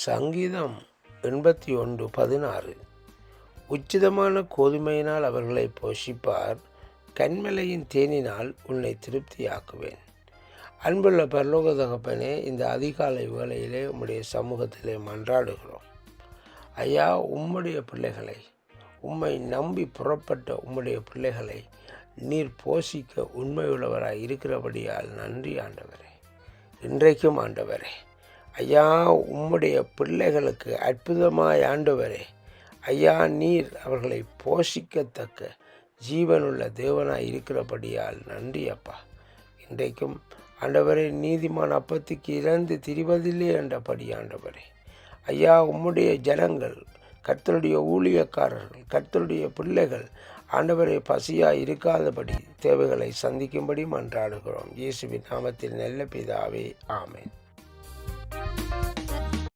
சங்கீதம் எண்பத்தி ஒன்று பதினாறு. உச்சிதமான கோதுமையினால் அவர்களை போஷிப்பார் கண்மலையின் தேனினால் உன்னை திருப்தியாக்குவேன். அன்புள்ள பரலோக தகப்பனே இந்த அதிகாலை வேளையிலே உம்முடைய சமூகத்திலே மன்றாடுகிறோம். ஐயா உம்முடைய பிள்ளைகளை உம்மை நம்பி புறப்பட்ட உம்முடைய பிள்ளைகளை நீர் போஷிக்க உண்மையுள்ளவராய் இருக்கிறபடியால் நன்றி ஆண்டவரே. இன்றைக்கும் ஆண்டவரே ஐயா உம்முடைய பிள்ளைகளுக்கு அற்புதமாய் ஆண்டவரே ஐயா நீர் அவர்களை போஷிக்கத்தக்க ஜீவனுள்ள தேவனாய் இருக்கிறபடியால் நன்றி அப்பா. இன்றைக்கும் ஆண்டவரே நீதிமான் அப்பத்துக்கு இறந்து திரிவதில்லை என்றபடி ஆண்டவரே. ஐயா உம்முடைய ஜனங்கள் கர்த்தருடைய ஊழியக்காரர்கள் கர்த்தருடைய பிள்ளைகள் ஆண்டவரை பசியாக இருக்காதபடி தேவைகளை சந்திக்கும்படி மன்றாடுகிறோம். இயேசுவின் நாமத்தில் நல்ல பிதாவே ஆமேன்.